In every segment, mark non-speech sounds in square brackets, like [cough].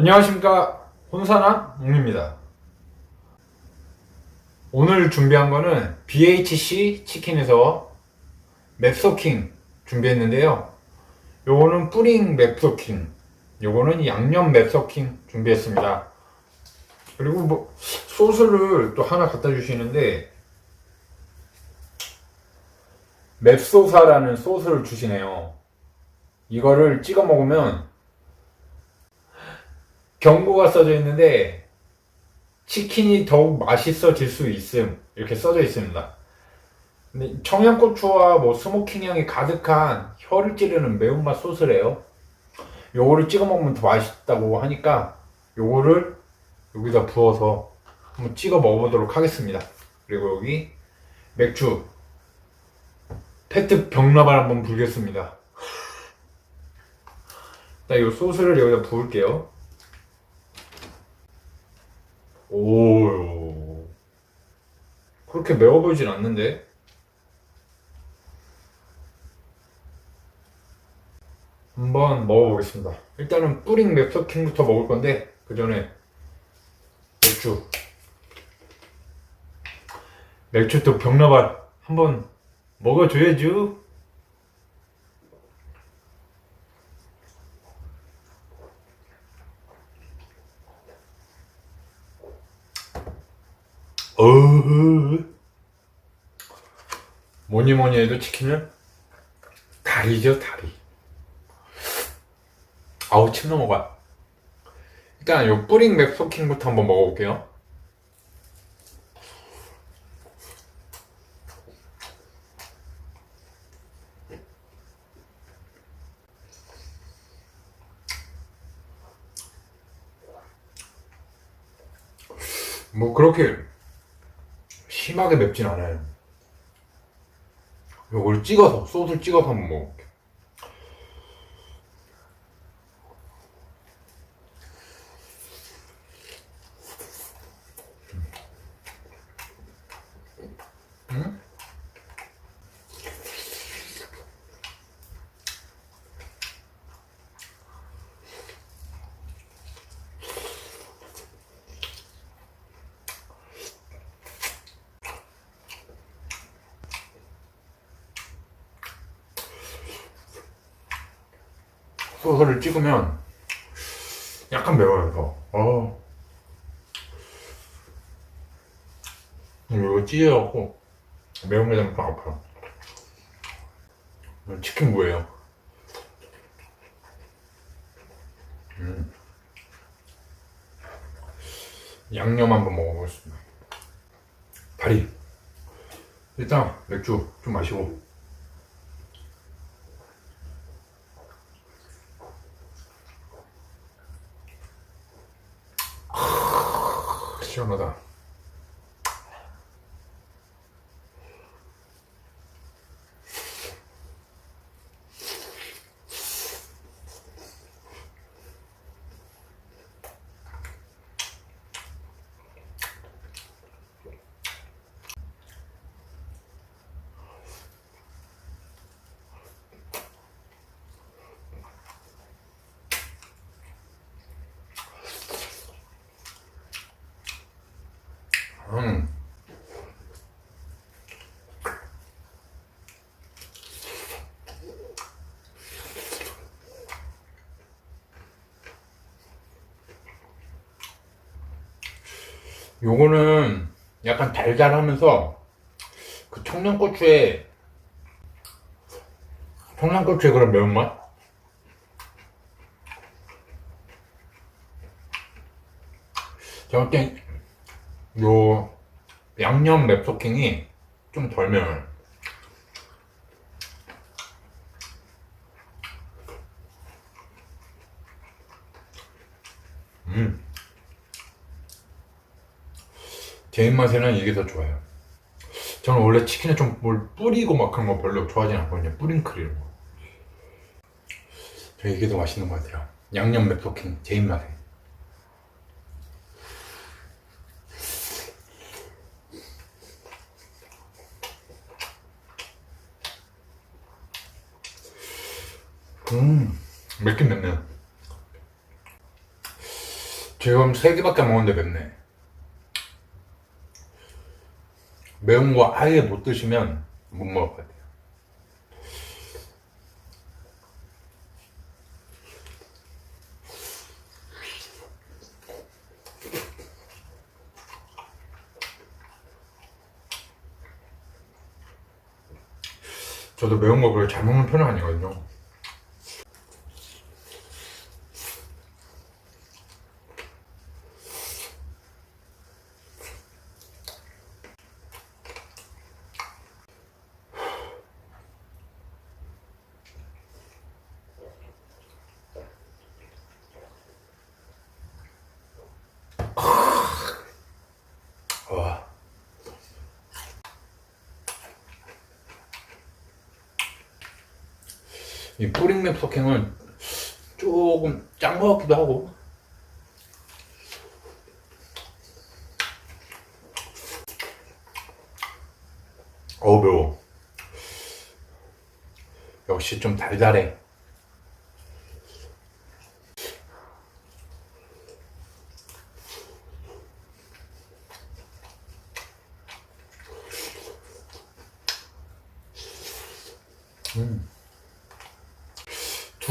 안녕하십니까. 혼사나 웅입니다. 오늘 준비한 거는 BHC 치킨에서 맵소킹 준비했는데요. 요거는 뿌링 맵소킹 요거는 양념 맵소킹 준비했습니다. 그리고 뭐 소스를 또 하나 갖다 주시는데 맵소사라는 소스를 주시네요. 이거를 찍어 먹으면 경고가 써져 있는데 치킨이 더욱 맛있어질 수 있음 이렇게 써져 있습니다. 청양고추와 뭐 스모킹 향이 가득한 혀를 찌르는 매운맛 소스래요. 요거를 찍어 먹으면 더 맛있다고 하니까 요거를 여기다 부어서 한번 찍어 먹어보도록 하겠습니다. 그리고 여기 맥주 페트 병라발 한번 불겠습니다. 일단 이 소스를 여기다 부을게요. 오 그렇게 매워 보이진 않는데? 한번 먹어보겠습니다. 일단은 뿌링 맵서킹부터 먹을 건데 그 전에 맥주. 맥주 또 병나발 한번 먹어줘야죠 어흐. 뭐니 뭐니 해도 치킨은 다리죠 다리. 아우 침 넘어가. 일단 요 뿌링 맵소킹부터 한번 먹어볼게요. 뭐 그렇게 심하게 맵진 않아요. 요걸 찍어서 소스를 찍어서 한번 먹어볼게요. 음? 소스를 찍으면 약간 매워요 더. 어. 이거 찢어갖고 매운 게 되면 좀 아파요. 치킨 무예요. 음. 양념 한번 먹어보겠습니다. 다리. 일단 맥주 좀 마시고. 시원하다. 음. 요거는 약간 달달하면서 그 청양고추의 청양고추의 그런 매운맛? 제가 볼땐 요 양념 맵소킹이 좀 덜 매워요. 제 입맛에는 이게 더 좋아요. 저는 원래 치킨에 좀 뭘 뿌리고 막 그런 거 별로 좋아하지 않거든요. 뿌링클 이런 거. 저 이게 더 맛있는 것 같아요. 양념 맵소킹 제 입맛에. 음, 맵긴 맵네요. 지금 세 개밖에 안 먹었는데 맵네. 매운 거 아예 못 드시면 못 먹을 것 같아요. 저도 매운 거 그렇게 잘 먹는 편은 아니거든요. 이 뿌링맵 석행은 조금 짠 것 같기도 하고. 어우 매워. 역시 좀 달달해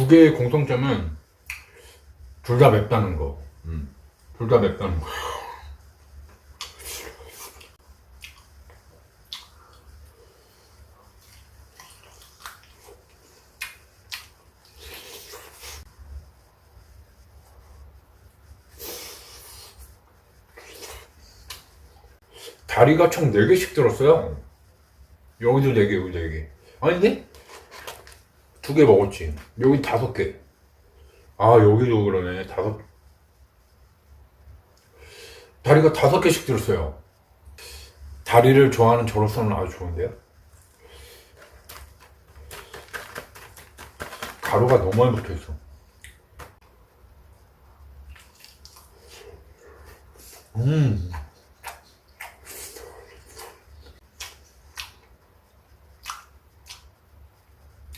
개의 공통점은 둘 다 맵다는 거. 음. 둘 다 맵다는 거. 다리가 총 4개씩 들었어요. 여기도 4개, 여기도 4개. 아닌데? 두 개 먹었지. 여기 다섯 개. 아, 여기도 그러네. 다섯. 다리가 다섯 개씩 들었어요. 다리를 좋아하는 저로서는 아주 좋은데요? 가루가 너무 많이 붙어 있어. 음.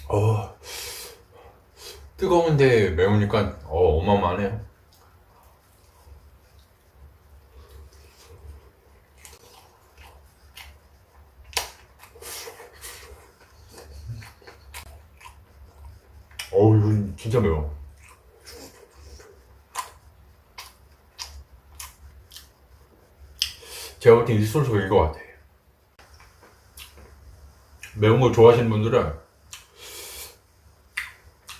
어. 뜨거운데 매우니까 어, 어마어마하네요. 어우, 이건 진짜 매워. 제가 볼 땐 일소스가 이거 같아. 매운 걸 좋아하시는 분들은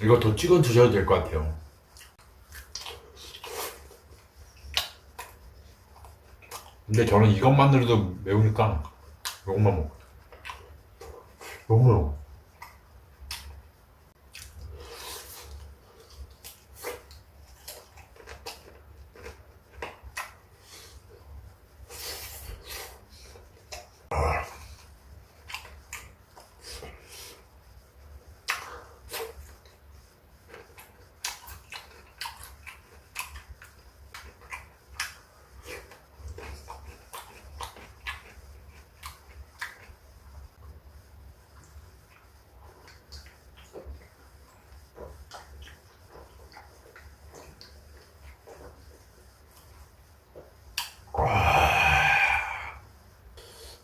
이거 더 찍어 드셔도 될 것 같아요. 근데 저는 이것만으로도 매우니까 이것만 먹어. 너무 매워.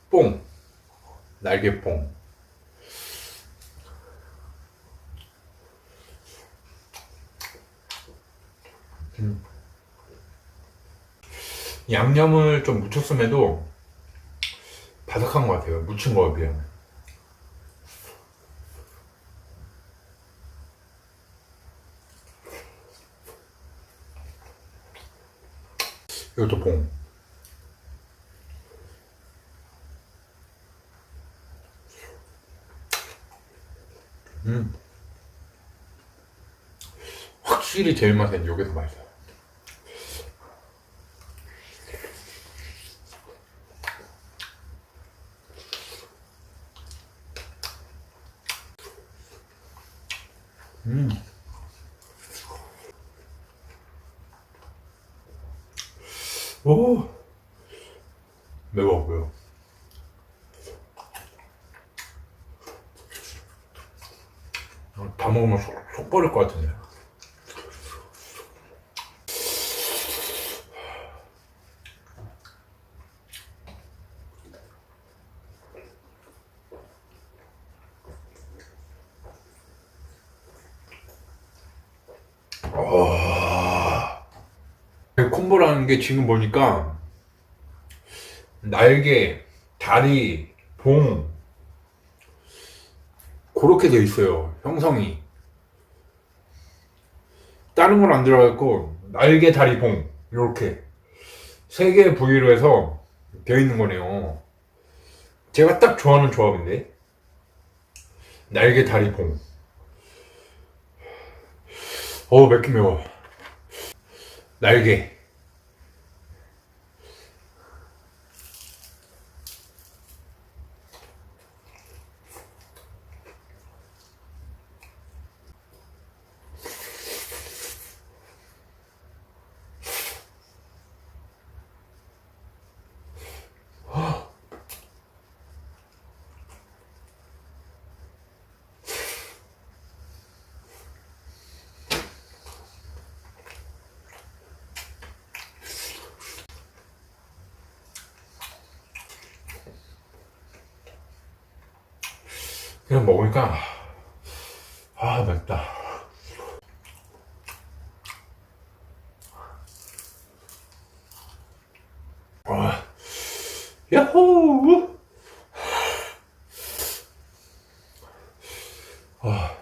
뽕. 날개뽕. 음. 양념을 좀 묻혔음에도 바삭한 것 같아요. 묻힌 거에 비해. 이것도 봉. 음. 확실히 제일 맛은 여기서 맛있어요. 음. 오. 매워, 매워. 다 먹으면 속, 속 버릴 것 같은데. 와. 콤보라는 게 지금 보니까 날개, 다리, 봉, 그렇게 돼 있어요. 형성이. 다른 건 안 들어가 있고 날개, 다리, 봉 이렇게 세 개의 부위로 해서 되어 있는 거네요. 제가 딱 좋아하는 조합인데 날개, 다리, 봉. 어우 맵긴 매워. 날개. 그냥 먹으니까 아 맵다. 아, 야호! 아.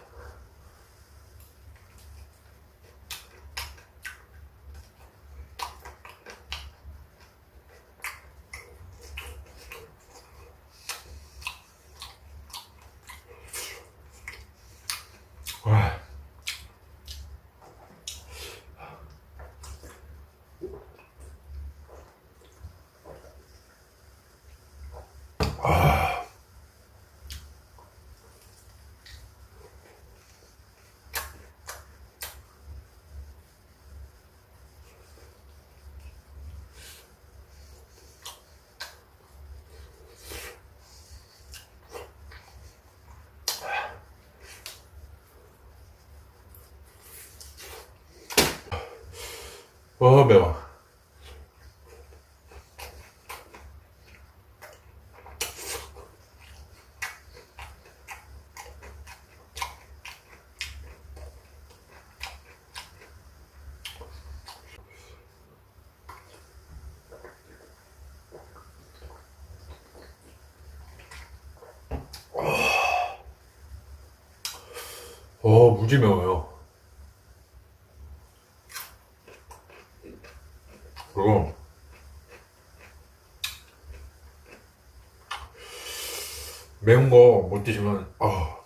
와 매워. 어, 무지 매워요. 그리고 매운 거 못 드시면 아,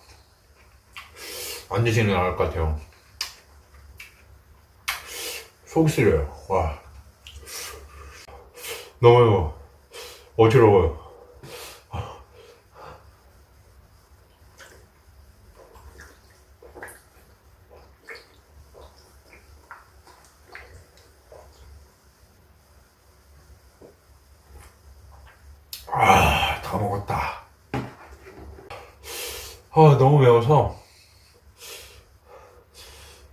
안 드시는 게 나을 것 같아요. 속이 쓰려요. 와. 너무. 어지러워요. 아, 다 먹었다. 아, 너무 매워서,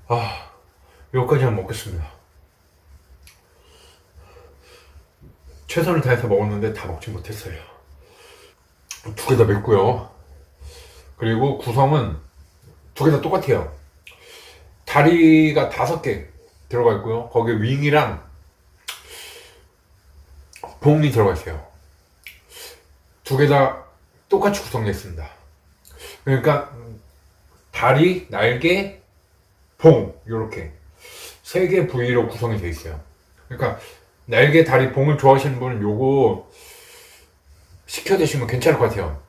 아, 여기까지만 먹겠습니다. 최선을 다해서 먹었는데 다 먹지 못했어요. 두 개 다 맵고요. 그리고 구성은 두 개 다 똑같아요. 다리가 다섯 개 들어가 있고요. 거기에 윙이랑 봉이 들어가 있어요. 두 개 다 똑같이 구성되어 있습니다. 그러니까 음, 다리, 날개, 봉 이렇게 세 개 부위로 구성이 되어 있어요. 그러니까 날개, 다리, 봉을 좋아하시는 분은 요거 시켜 드시면 괜찮을 것 같아요.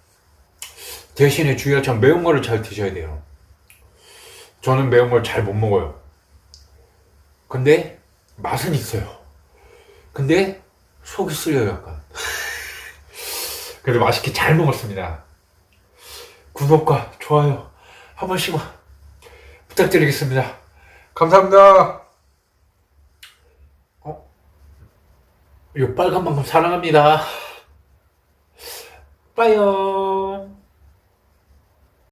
대신에 주의할 점 매운 거를 잘 드셔야 돼요. 저는 매운 걸 잘 못 먹어요. 근데 맛은 있어요. 근데 속이 쓰려요 약간. [laughs] 그래도 맛있게 잘 먹었습니다. 구독과 좋아요 한 번씩만 부탁드리겠습니다. 감사합니다. 어? 이 빨간 방금 사랑합니다. 빠이요.